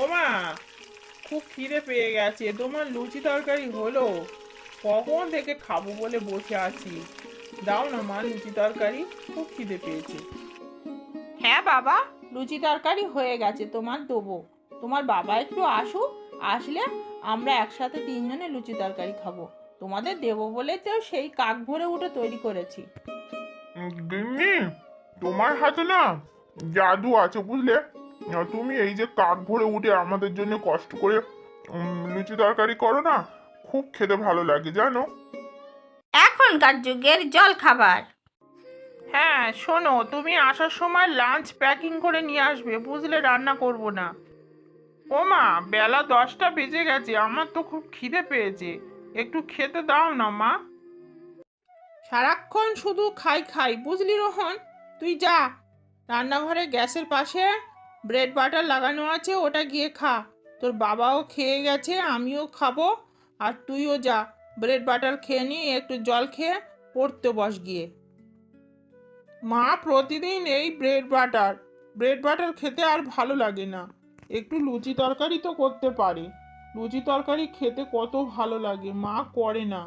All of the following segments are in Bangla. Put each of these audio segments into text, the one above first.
ওমা খুব খিদে পেয়ে গেছে। তোমার লুচি তরকারি হলো? কখন থেকে খাব বলে বসে আছি? দাও না মা লুচি তরকারি। খুব খিদে পেয়েছে। হ্যাঁ বাবা লুচি তরকারি হয়ে গেছে তোমার দেবো। তোমার বাবা একটু আসুক আসলে আমরা একসাথে তিনজনে লুচি তরকারি খাব। তোমাদের দেবো বলে তো সেই কাক ভরে উঠে তৈরি করেছি। তোমার হাতে না জাদু আছে বুঝলে? আহ, তুমি এই যে কাক ভরে উঠে আমাদের জন্য কষ্ট করে লুচি তরকারি করো না খুব খেতে ভালো লাগে জানো? এখনকার যুগের জল খাবার হ্যাঁ শোনো তুমি আসার সময় লাঞ্চ প্যাকিং করে নিয়ে আসবে বুঝলে রান্না করব না। ও মা বেলা দশটা বেজে গেছে আমার তো খুব খিদে পেয়েছে। একটু খেতে দাও না মা। সারাক্ষণ শুধু খাই খাই বুঝলি রোহন? তুই যা রান্নাঘরে গ্যাসের পাশে। ব্রেড বাটার লাগানো আছে, ওটা গিয়ে খা। তোর বাবাও খেয়ে গেছে, আমিও খাব, আর তুইও যা। ব্রেড বাটার খেয়ে নিয়ে একটু জল খেয়ে পড়তে বস গিয়ে। মা প্রতিদিন এই ব্রেড বাটার ব্রেড বাটার খেতে আর ভালো লাগে না। একটু লুচি তরকারি তো করতে পারে। লুচি তরকারি খেতে কত ভালো লাগে, মা করে না।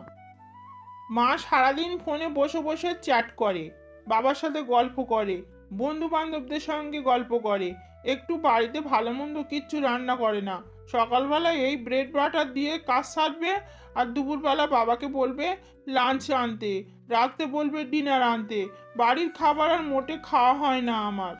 মা সারাদিন ফোনে বসে বসে চ্যাট করে, বাবার সাথে গল্প করে বন্ধু বান্ধবদের সঙ্গে গল্প করে একটু বাড়িতে ভালো মন্দ কিচ্ছু রান্না করে না। সকালবেলা এই ব্রেড বাটার দিয়ে কাজ সারবে আর দুপুরবেলা বাবাকে বলবে লাঞ্চ আনতে, রাতে বলবে ডিনার আনতে। বাড়ির খাবার আর মোটে খাওয়া হয় না আমার।